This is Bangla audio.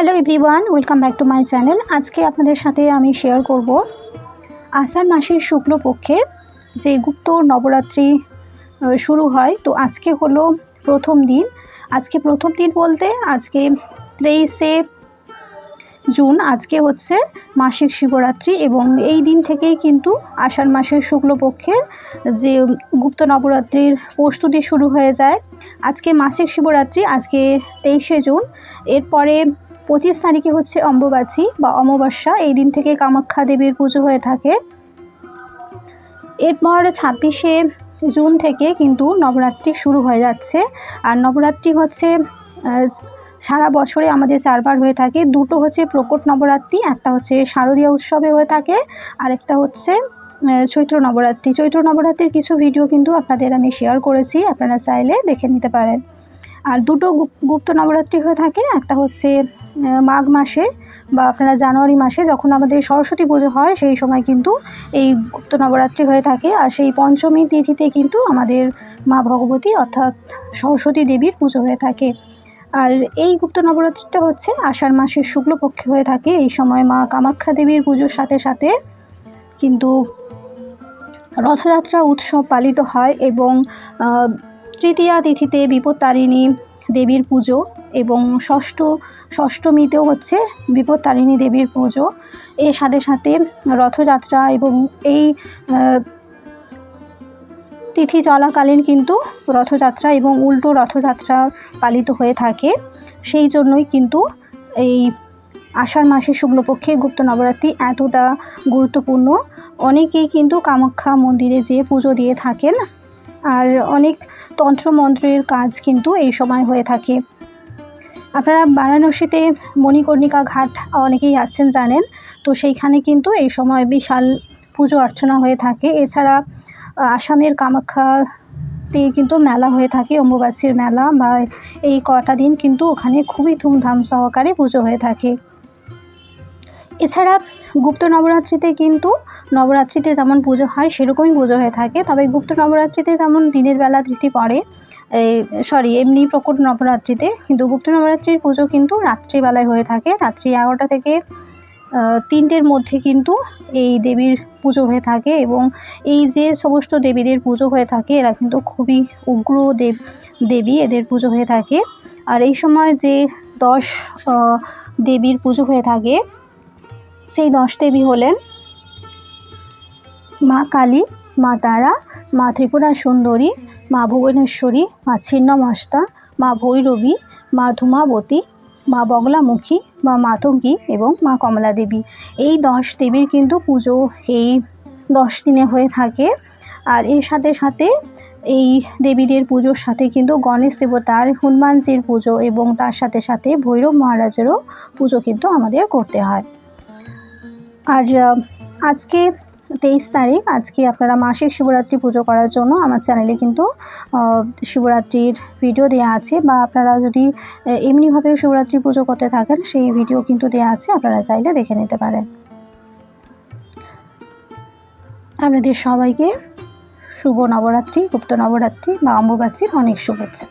Hello everyone, welcome back to my channel. আজকে আপনাদের সাথে আমি শেয়ার করব আষাঢ় মাসের শুক্লপক্ষে যে গুপ্ত নবরাত্রি শুরু হয়। তো আজকে হলো প্রথম দিন। আজকে প্রথম দিন বলতে আজকে তেইশে জুন, আজকে হচ্ছে মাসিক শিবরাত্রি এবং এই দিন থেকেই কিন্তু আষাঢ় মাসের শুক্লপক্ষের যে গুপ্ত নবরাত্রির প্রস্তুতি শুরু হয়ে যায়। আজকে মাসিক শিবরাত্রি, আজকে তেইশে জুন। এরপরে পঁচিশ তারিখে হচ্ছে অম্বুবাচী বা অমাবস্যা, এই দিন থেকে কামাখ্যা দেবীর পুজো হয়ে থাকে। এরপর ছাব্বিশে জুন থেকে কিন্তু নবরাত্রি শুরু হয়ে যাচ্ছে। আর নবরাত্রি হচ্ছে সারা বছরে আমাদের চারবার হয়ে থাকে। দুটো হচ্ছে প্রকট নবরাত্রি, একটা হচ্ছে শারদীয় উৎসবে হয়ে থাকে, আর একটা হচ্ছে চৈত্র নবরাত্রি। চৈত্র নবরাত্রির কিছু ভিডিও কিন্তু আপনাদের আমি শেয়ার করেছি, আপনারা চাইলে দেখে নিতে পারেন। আর দুটো গুপ- গুপ্ত নবরাত্রি হয়ে থাকে, একটা হচ্ছে মাঘ মাসে বা আপনারা জানুয়ারি মাসে যখন আমাদের সরস্বতী পুজো হয়, সেই সময় কিন্তু এই গুপ্ত নবরাত্রি হয়ে থাকে। আর সেই পঞ্চমী তিথিতে কিন্তু আমাদের মা ভগবতী অর্থাৎ সরস্বতী দেবীর পুজো হয়ে থাকে। আর এই গুপ্ত নবরাত্রিটা হচ্ছে আষাঢ় মাসের শুক্লপক্ষে হয়ে থাকে। এই সময় মা কামাখ্যা দেবীর পুজোর সাথে সাথে কিন্তু রথযাত্রা উৎসব পালিত হয় এবং তৃতীয়া তিথিতে বিপত্তারিণী দেবীর পুজো এবং ষষ্ঠ, ষষ্ঠমীতেও হচ্ছে বিপত্তারিণী দেবীর পুজো। এর সাথে সাথে রথযাত্রা এবং এই তিথি চলাকালীন কিন্তু রথযাত্রা এবং উল্টো রথযাত্রা পালিত হয়ে থাকে। সেই জন্যই কিন্তু এই আষাঢ় মাসের শুক্লপক্ষে গুপ্ত নবরাত্রি এতটা গুরুত্বপূর্ণ। অনেকেই কিন্তু কামাখ্যা মন্দিরে যেয়ে পুজো দিয়ে থাকেন। আর অনেক তন্ত্রমন্ত্রের কাজ কিন্তু এই সময় হয়ে থাকে। আপনারা বারাণসীতে মণিকর্ণিকা ঘাট অনেকেই আছেন, জানেন। তো সেইখানে কিন্তু এই সময় বিশাল পুজো অর্চনা হয়ে থাকে। এছাড়া আসামের কামাখ্যাতে কিন্তু মেলা হয়ে থাকে অম্বুবাসীর মেলা বা এই কটা দিন কিন্তু ওখানে খুবই ধুমধাম সহকারে পুজো হয়ে থাকে। এছাড়া গুপ্ত নবরাত্রিতে কিন্তু নবরাত্রিতে যেমন পুজো হয়, সেরকমই পুজো হয়ে থাকে। তবে গুপ্ত নবরাত্রিতে যেমন দিনের বেলা তিথি পড়ে সরি এমনি প্রকট নবরাত্রিতে, কিন্তু গুপ্ত নবরাত্রির পুজো কিন্তু রাত্রিবেলায় হয়ে থাকে। রাত্রি এগারোটা থেকে তিনটের মধ্যে কিন্তু এই দেবীর পুজো হয়ে থাকে এবং এই যে সমস্ত দেবীদের পুজো হয়ে থাকে, এরা কিন্তু খুবই উগ্র দেব, দেবী এদের পুজো হয়ে থাকে। আর এই সময় যে দশ দেবীর পুজো হয়ে থাকে সেই দশ দেবী হলেন মা কালী, মা তারা, মা ত্রিপুরা সুন্দরী, মা ভুবনেশ্বরী, মা ছিন্নমস্তা, মা ভৈরবী, মা ধুমাবতী, মা বগলামুখী, মা মাতঙ্গী এবং মা কমলা দেবী এই দশ দেবীর কিন্তু পুজো এই দশ দিনে হয়ে থাকে। আর এর সাথে সাথে এই দেবীদের পুজোর সাথে কিন্তু গণেশ দেবতার হনুমানজির পুজো এবং তার সাথে সাথে ভৈরব মহারাজেরও পুজো কিন্তু আমাদের করতে হয়। আর আজকে তেইশ তারিখ, আজকে আপনারা মাসিক শিবরাত্রি পুজো করার জন্য আমার চ্যানেলে কিন্তু শিবরাত্রির ভিডিও দেওয়া আছে বা আপনারা যদি এমনিভাবেও শিবরাত্রি পুজো করতে থাকেন, সেই ভিডিও কিন্তু দেওয়া আছে, আপনারা চাইলে দেখে নিতে পারেন। আপনাদের সবাইকে শুভ নবরাত্রি, গুপ্ত নবরাত্রি বা অম্বুবাচীর অনেক শুভেচ্ছা।